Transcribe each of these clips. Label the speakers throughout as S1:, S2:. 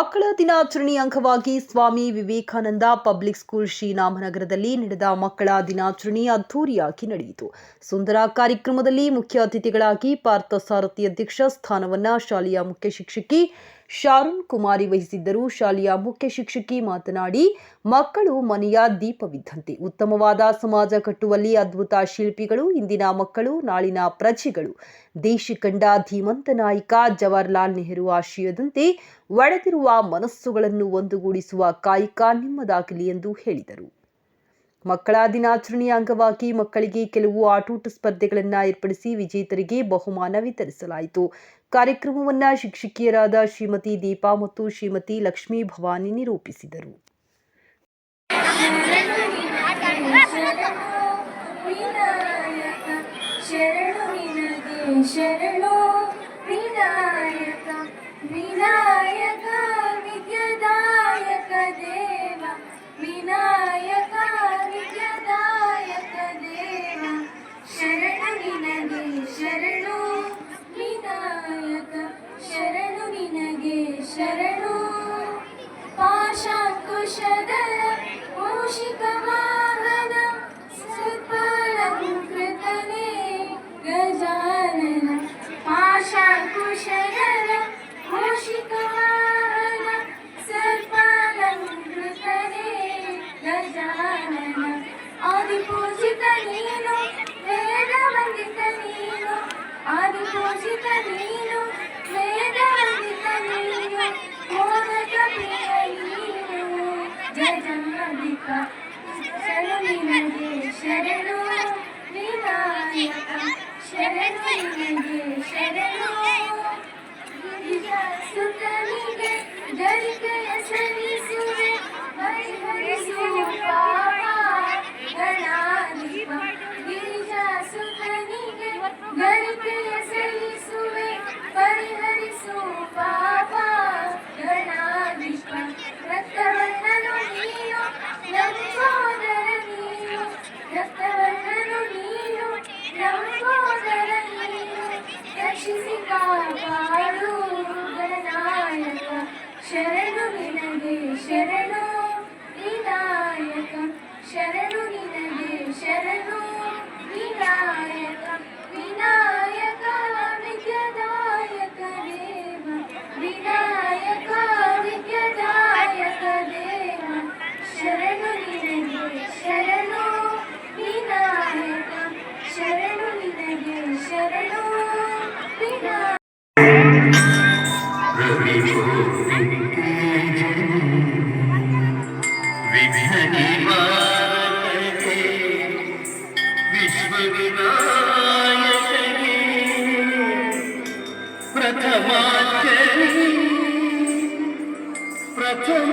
S1: ಮಕ್ಕಳ ದಿನಾಚರಣೆ ಅಂಗವಾಗಿ ಸ್ವಾಮಿ ವಿವೇಕಾನಂದ ಪಬ್ಲಿಕ್ ಸ್ಕೂಲ್ ಶ್ರೀರಾಮನಗರದಲ್ಲಿ ನಡೆದ ಮಕ್ಕಳ ದಿನಾಚರಣೆ ಅದ್ದೂರಿಯಾಗಿ ನಡೆಯಿತು. ಸುಂದರ ಕಾರ್ಯಕ್ರಮದಲ್ಲಿ ಮುಖ್ಯ ಅತಿಥಿಗಳಾಗಿ ಪಾರ್ಥಸಾರಥಿ ಅಧ್ಯಕ್ಷ ಸ್ಥಾನವನ್ನ ಶಾಲೆಯ ಮುಖ್ಯ ಶಿಕ್ಷಕಿ ಶಾರುಣ್ ಕುಮಾರಿ ವಹಿಸಿದ್ದರು. ಶಾಲೆಯ ಮುಖ್ಯ ಶಿಕ್ಷಕಿ ಮಾತನಾಡಿ, ಮಕ್ಕಳು ಮನೆಯ ದೀಪವಿದ್ದಂತೆ. ಉತ್ತಮವಾದ ಸಮಾಜ ಕಟ್ಟುವಲ್ಲಿ ಅದ್ಭುತ ಶಿಲ್ಪಿಗಳು, ಇಂದಿನ ಮಕ್ಕಳು, ನಾಳಿನ ಪ್ರಜೆಗಳು. ದೇಶ ಕಂಡ ಧೀಮಂತ ನಾಯಕ ಜವಾಹರ್ಲಾಲ್ ನೆಹರು ಆಶಯದಂತೆ ಒಡೆದಿರುವ ಮನಸ್ಸುಗಳನ್ನು ಒಂದುಗೂಡಿಸುವ ಕಾಯಕ ನಿಮ್ಮದಾಗಲಿ ಎಂದು ಹೇಳಿದರು. ಮಕ್ಕಳ ದಿನಾಚರಣೆಯ ಅಂಗವಾಗಿ ಮಕ್ಕಳಿಗೆ ಕೆಲವು ಆಟೋಟ ಸ್ಪರ್ಧೆಗಳನ್ನು ಏರ್ಪಡಿಸಿ ವಿಜೇತರಿಗೆ ಬಹುಮಾನ ವಿತರಿಸಲಾಯಿತು. ಕಾರ್ಯಕ್ರಮವನ್ನ ಶಿಕ್ಷಕಿಯರಾದ ಶ್ರೀಮತಿ ದೀಪಾ ಮತ್ತು ಶ್ರೀಮತಿ ಲಕ್ಷ್ಮೀ ಭವಾನಿ ನಿರೂಪಿಸಿದರು.
S2: ಶರಣು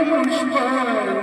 S3: Thank you.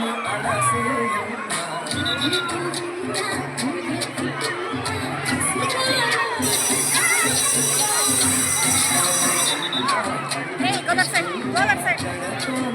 S3: Hey, go
S4: back
S5: side. Go back side.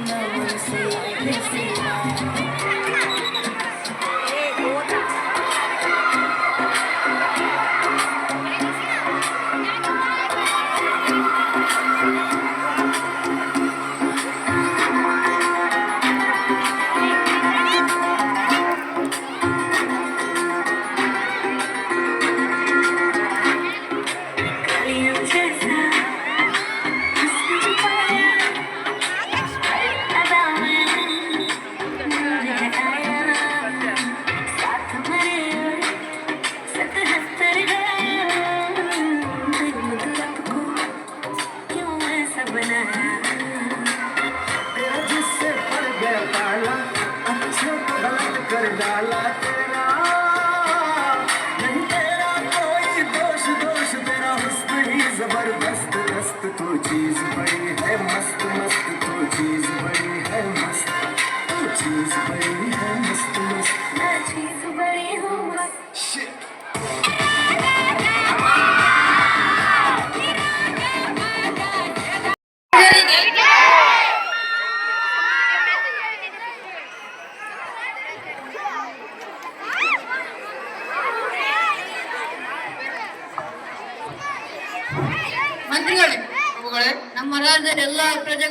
S5: through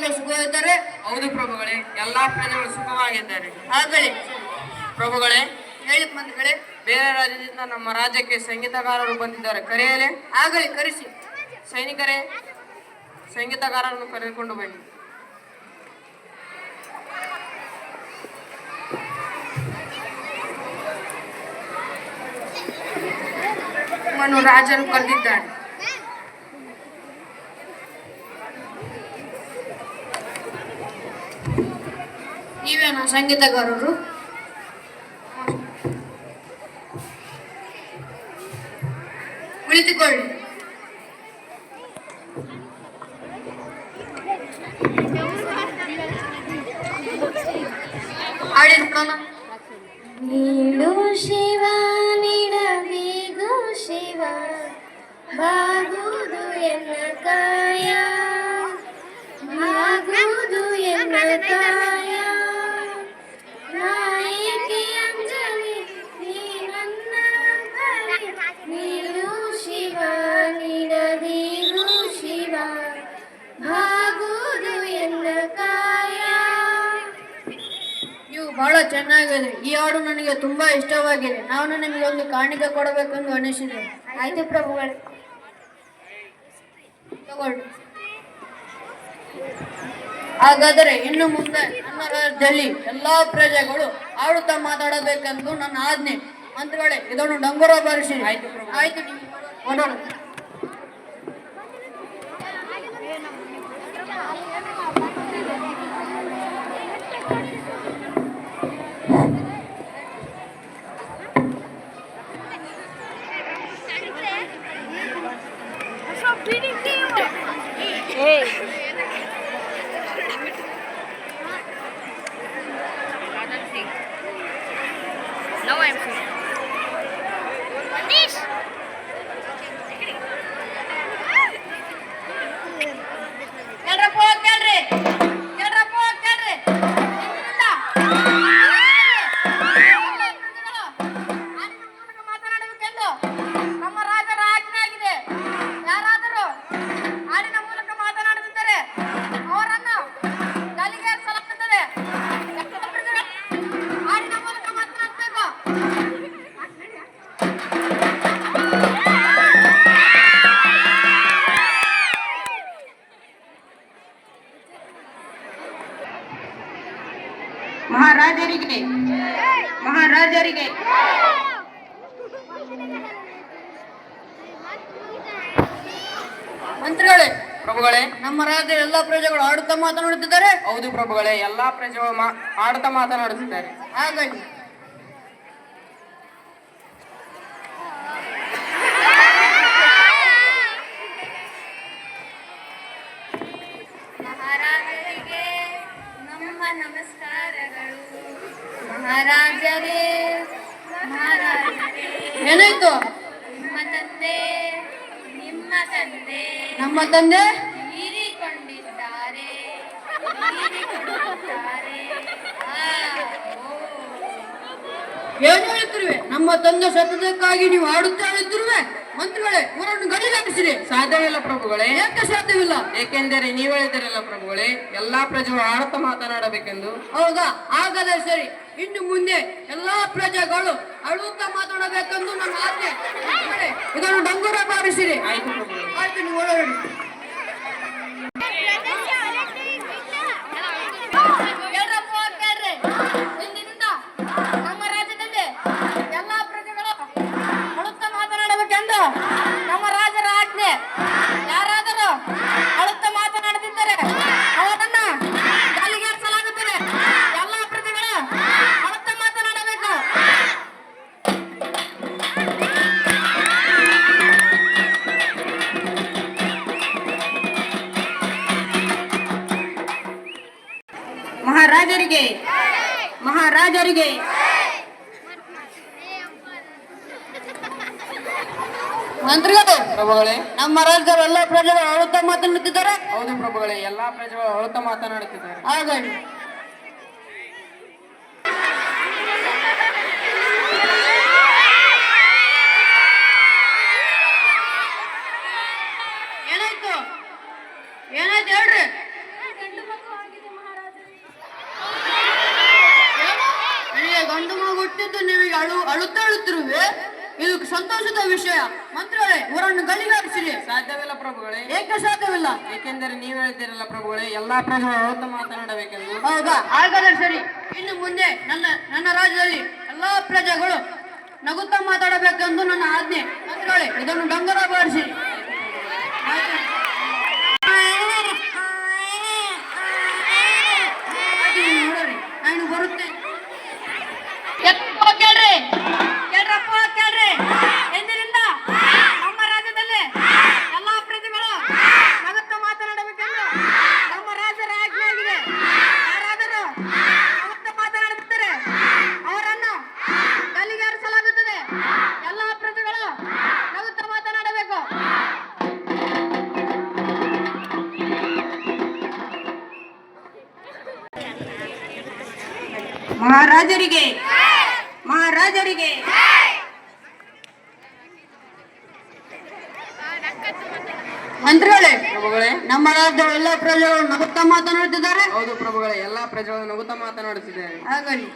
S5: ಪ್ರಜೆಗಳು ಸುಖವಾಗಿದ್ದಾರೆ
S6: ಹೌದು ಪ್ರಭುಗಳೇ ಎಲ್ಲಾ ಪ್ರಜೆಗಳು ಸುಖವಾಗಿದ್ದಾರೆ.
S5: ಆಗಲಿ
S6: ಪ್ರಭುಗಳೇ
S5: ಹೇಳಿ ಮಂತ್ರಿಗಳೇ.
S6: ಬೇರೆ ರಾಜ್ಯದಿಂದ ನಮ್ಮ ರಾಜ್ಯಕ್ಕೆ ಸಂಗೀತಗಾರರು ಬಂದಿದ್ದಾರೆ. ಕರೆಯಲೇ?
S5: ಆಗಲಿ ಕರೆಸಿ.
S6: ಸೈನಿಕರೇ ಸಂಗೀತಗಾರರನ್ನು ಕರೆದುಕೊಂಡು ಬನ್ನಿ.
S5: ರಾಜನು ಕರೆದಿದ್ದಾನೆ ನೀವೇನ ಸಂಗೀತಗಾರರು. ಕುಳಿತುಕೊಳ್ಳಿ. ಹಾಡಿನ ಪ್ರಾಣ
S3: ನೀಡು ಶಿವ ನೀಡಬೇಕು ಶಿವ, ಬಾಗುವುದು ಎನ್ನ ಕಾಯ, ಬಾಗುವುದು ಎನ್ನ ಕಾಯ.
S5: ಚೆನ್ನಾಗಿದೆ. ಈ ಹಾಡು ನನಗೆ ತುಂಬಾ ಇಷ್ಟವಾಗಿದೆ. ನಾನು ನಿಮಗೆ ಒಂದು ಕಾಣಿಕೆ ಕೊಡಬೇಕೆಂದು ಅನಿಸಿದೆ
S3: ಆಯ್ತು ಪ್ರಭುಗಳೇ.
S5: ತಗೊಳ್ಳಿ. ಹಾಗಾದರೆ ಇನ್ನು ಮುಂದೆ ನನ್ನ ರಾಜ್ಯದಲ್ಲಿ ಎಲ್ಲಾ ಪ್ರಜೆಗಳು ಆಡುತ್ತಾ ಮಾತಾಡಬೇಕೆಂದು ನನ್ನ ಆಜ್ಞೆ. ಮಂತ್ರಿಗಳೇ ಇದನ್ನು ಡಂಗುರ ಬಾರಿಸಿ ಆಯ್ತು ಆಯ್ತು
S6: ಮಹಾರಾಜರಿಗೆ.
S5: ಮಂತ್ರಿಗಳೇ
S6: ಪ್ರಭುಗಳೇ.
S5: ನಮ್ಮ ರಾಜ್ಯದ ಎಲ್ಲಾ ಪ್ರಜೆಗಳು ಆಡುತ್ತಾ ಮಾತನಾಡುತ್ತಿದ್ದಾರೆ.
S6: ಹೌದು ಪ್ರಭುಗಳೇ ಎಲ್ಲಾ ಪ್ರಜೆಗಳು ಆಡುತ್ತಾ ಮಾತನಾಡುತ್ತಿದ್ದಾರೆ.
S5: ಹಾಗಾಗಿ.
S2: ಮಹಾರಾಜರಿಗೆ ನಮ್ಮ ನಮಸ್ಕಾರಗಳು ಮಹಾರಾಜರೇ ಮಹಾರಾಜರೇ.
S5: ಏನಾಯ್ತು?
S2: ನಿಮ್ಮ ತಂದೆ ನಿಮ್ಮ ತಂದೆ
S5: ನಮ್ಮ ತಂದೆ?
S2: ತೀರಿಕೊಂಡಿದ್ದಾರೆ ತೀರಿಕೊಂಡಿದ್ದಾರೆ ಆ, ಓ.
S5: ಏನು ಹೇಳುತ್ತಿರುವೆ ನಮ್ಮ ತಂದೆ ಸತತಕ್ಕಾಗಿ ನೀವು ಆಡುತ್ತಾ ಇದ್ದಿರುವೆ ಮಂತ್ರಿಗಳೇ ಇವರನ್ನು ಸಾಧ್ಯ
S6: ಸಾಧ್ಯವಿಲ್ಲ ಪ್ರಭುಗಳೇ.
S5: ಯಾಕೆ ಸಾಧ್ಯವಿಲ್ಲ?
S6: ಏಕೆಂದರೆ ನೀವು ಹೇಳಿದಿರಲ್ಲ ಪ್ರಭುಗಳೇ ಎಲ್ಲಾ ಪ್ರಜೆಗಳು ಆಡುತ್ತಾ ಮಾತನಾಡಬೇಕೆಂದು.
S5: ಹೌದಾ? ಹಾಗಾದರೆ ಸರಿ ಇನ್ನು ಮುಂದೆ ಎಲ್ಲಾ ಪ್ರಜೆಗಳು ಅಳುತ್ತಾ ಮಾತಾಡಬೇಕೆಂದು ನನ್ನ ಆಜ್ಞೆ. ಇದನ್ನು ಡಂಗೂರ ಬಾರಿಸಿರಿ
S6: ಆಯ್ತು
S5: ನೀವು
S6: ಮಹಾರಾಜರಿಗೆ ಮಹಾರಾಜರಿಗೆ.
S5: ಮಂತ್ರಿಗಳು
S6: ಪ್ರಭುಗಳೇ.
S5: ನಮ್ಮ ರಾಜ್ಯದ ಎಲ್ಲಾ ಪ್ರಜೆಗಳು ಅಳುತ್ತಾ ಮಾತನಾಡುತ್ತಿದ್ದಾರೆ.
S6: ಹೌದು ಪ್ರಭುಗಳೇ ಎಲ್ಲಾ ಪ್ರಜೆಗಳು ಅಳುತ್ತ ಮಾತನಾಡುತ್ತಿದ್ದಾರೆ.
S5: ಹಾಗಾಗಿ ಏನಾಯ್ತು ಏನಾಯ್ತು ಹೇಳ್ರಿ ಏನು? ನನಗೆ ಗಂಡು ಹುಟ್ಟಿದ್ದು ನಿಮಗೆ ಅಳು ಅಳುತ್ತ ಅಳುತ್ತಿರುವೆ ಇದು ಸಂತೋಷದ ವಿಷಯ. ಮಂತ್ರಿಗಳೇ ಇವರನ್ನು ಗಲ್ಲಿಗಾರಿಸಿರಿ
S6: ಸಾಧ್ಯವಿಲ್ಲ ಪ್ರಭುಗಳೇ.
S5: ಏಕೆ ಸಾಧ್ಯವಿಲ್ಲ?
S6: ಏಕೆಂದರೆ ನೀವು ಹೇಳ್ತೀರಲ್ಲ ಪ್ರಭುಗಳೇ ಎಲ್ಲಾ ಪ್ರಜೆಗಳು ಆಡುತ್ತಾ ಮಾತನಾಡಬೇಕೆಂದು.
S5: ಹೌದಾ? ಹಾಗಾದ್ರೆ ಸರಿ. ಇನ್ನು ಮುಂದೆ ನನ್ನ ನನ್ನ ರಾಜ್ಯದಲ್ಲಿ ಎಲ್ಲಾ ಪ್ರಜೆಗಳು ನಗುತ್ತಾ ಮಾತಾಡಬೇಕೆಂದು ನನ್ನ ಆಜ್ಞೆ. ಮಂತ್ರಿಗಳೇ ಇದನ್ನು ಡಂಗರ ಬಾರಿಸಿ ನಾನು ಬರುತ್ತೆ ಕೇಳ್ರಿ. ಕೇಳ್ರಪ್ಪ ಕೇಳ್ರಿ. ಮಂತ್ರಿಗಳೇ
S6: ಪ್ರಭುಗಳೇ
S5: ನಮ್ಮ ರಾಜ್ಯದ ಎಲ್ಲ ಪ್ರಜೆಗಳು ನಗುತ್ತಾ ಮಾತನಾಡುತ್ತಿದ್ದಾರೆ.
S6: ಹೌದು ಪ್ರಭುಗಳೇ ಎಲ್ಲಾ ಪ್ರಜೆಗಳು ನಗುತ್ತಾ ಮಾತನಾಡುತ್ತಿದ್ದಾರೆ.
S5: ಹಾಗಲಿ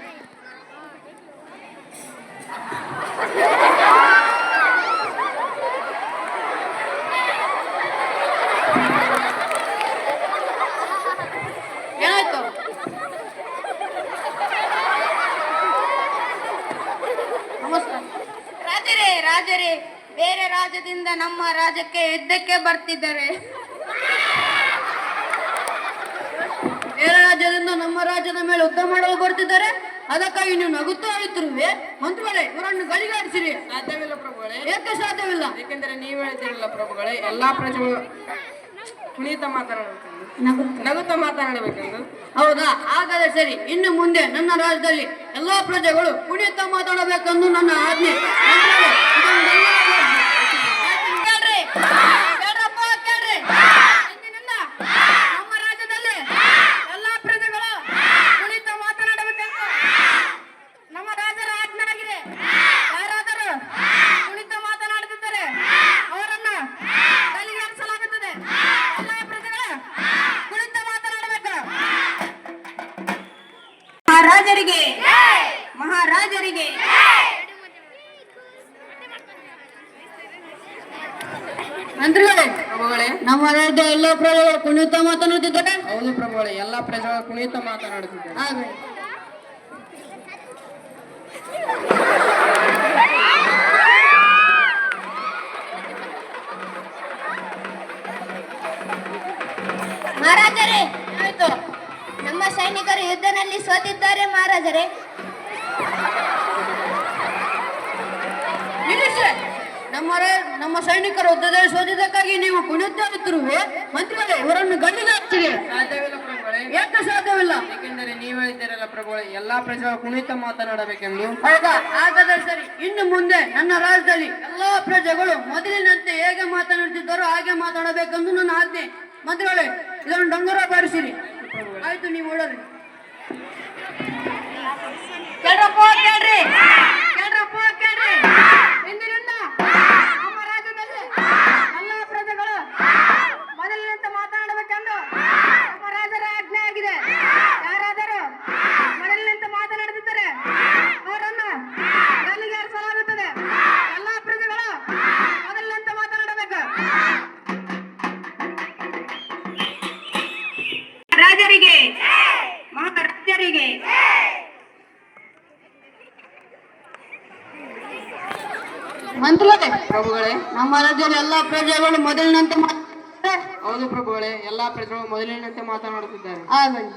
S5: ಏನಾಯ್ತು ನಮಸ್ಕಾರ
S2: ರಾಜರೇ ರಾಜರೇ ಬೇರೆ ರಾಜ್ಯದಿಂದ ನಮ್ಮ ರಾಜ್ಯಕ್ಕೆ ಯುದ್ಧಕ್ಕೆ ಬರ್ತಿದ್ದಾರೆ?
S5: ಬೇರೆ ರಾಜ್ಯದಿಂದ ನಮ್ಮ ರಾಜ್ಯದ ಮೇಲೆ ಯುದ್ಧ ಮಾಡಲು ಬರ್ತಿದ್ದಾರೆ? ಅದಕ್ಕಾಗಿ ನೀವು ನಗುತ್ತಾ ಅಳುತ್ತಿರುವೆ ಮಂತ್ರಿಗಳೇ ಇವರನ್ನು ಗಡಿಗಾಡಿಸಿರಿ
S6: ಸಾಧ್ಯವಿಲ್ಲ ಪ್ರಭುಗಳೇ.
S5: ಏಕೆ ಸಾಧ್ಯವಿಲ್ಲ?
S6: ಏಕೆಂದರೆ ನೀವು ಹೇಳ್ತಿರಲ್ಲ ಪ್ರಭುಗಳೇ ಎಲ್ಲಾ ಪ್ರಜೆಗಳು ಕುಣಿತ ಮಾತಾಡಬೇಕು ನಗುತ್ತಾ? ಮಾತನಾಡಬೇಕೆಂದು.
S5: ಹೌದಾ? ಹಾಗಾದ್ರೆ ಸರಿ ಇನ್ನು ಮುಂದೆ ನನ್ನ ರಾಜ್ಯದಲ್ಲಿ ಎಲ್ಲಾ ಪ್ರಜೆಗಳು ಕುಣಿತ ಮಾತಾಡಬೇಕೆಂದು ನನ್ನ ಆಜ್ಞೆ. Ah! ಎಲ್ಲ ಪ್ರಜೆಗಳು ಕುಣಿತ ಮಾತನಾಡುತ್ತಿದ್ದಾರೆ.
S6: ಹೌದು ಪ್ರಭುಗಳೇ ಎಲ್ಲ ಪ್ರಜೆಗಳು ಕುಣಿತ ಮಾತನಾಡುತ್ತಿದ್ದಾರೆ.
S2: ಸೈನಿಕರ ಯುದ್ಧದಲ್ಲಿ
S5: ಸೋದಿದ್ದಕ್ಕಾಗಿ ನೀವು ಕುಣಿಯುತ್ತಿರುವೆ ಮಂತ್ರಿಗಳೇ ಇವರನ್ನು ಗಂಡಿಗೆ ಹಾಕ್ತೀರಿ
S6: ಸಾಧ್ಯವಿಲ್ಲ ಪ್ರಭುಗಳೇ.
S5: ಯಾಕೆ ಸಾಧ್ಯವಿಲ್ಲ?
S6: ಏಕೆಂದರೆ ನೀವು ಹೇಳಿದ್ದೀರಲ್ಲ ಪ್ರಭುಗಳೇ ಎಲ್ಲಾ ಪ್ರಜೆಗಳು ಕುಣಿತ ಮಾತನಾಡಬೇಕೆಂದು.
S5: ಹೌದಾ? ಹಾಗಾದ್ರೆ ಸರಿ ಇನ್ನು ಮುಂದೆ ನನ್ನ ರಾಜ್ಯದಲ್ಲಿ ಎಲ್ಲಾ ಪ್ರಜೆಗಳು ಮೊದಲಿನಂತೆ ಹೇಗೆ ಮಾತನಾಡುತ್ತಿದ್ದಾರೋ ಹಾಗೆ ಮಾತನಾಡಬೇಕೆಂದು ನನ್ನ ಆಜ್ಞೆ. ಮಂತ್ರಿಗಳೇ ಇದನ್ನು ಡಂಗರ ಬಾರಿಸಿರಿ. ಆಯ್ತು ನೀವು ಓಡರಿ ಕೇಳ್ರಪ್ಪ ಕೇಳ್ರಿ ಕೇಳ್ರಪ್ಪ ಕೇಳ್ರಿ ಮಹಾರಾಜರಿಗೆ. ಮಂತ್ರಿಗಳೇ
S6: ಪ್ರಭುಗಳೇ
S5: ನಮ್ಮ ರಾಜ್ಯದ ಎಲ್ಲಾ ಪ್ರಜೆಗಳು ಮೊದಲಿನಂತೆ
S6: ಹೌದು ಪ್ರಭುಗಳೇ ಎಲ್ಲಾ ಪ್ರಜೆಗಳು ಮೊದಲಿನಂತೆ ಮಾತನಾಡುತ್ತಿದ್ದಾರೆ.
S5: ಆಗಲಿ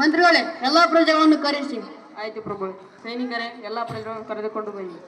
S5: ಮಂತ್ರಿಗಳೇ ಎಲ್ಲಾ ಪ್ರಜೆಗಳನ್ನು ಕರೆಸಿ.
S6: ಆಯ್ತು ಪ್ರಭು ಸೈನಿಕರೇ ಎಲ್ಲಾ ಪ್ರಜೆಗಳನ್ನು ಕರೆದುಕೊಂಡು ಬನ್ನಿ.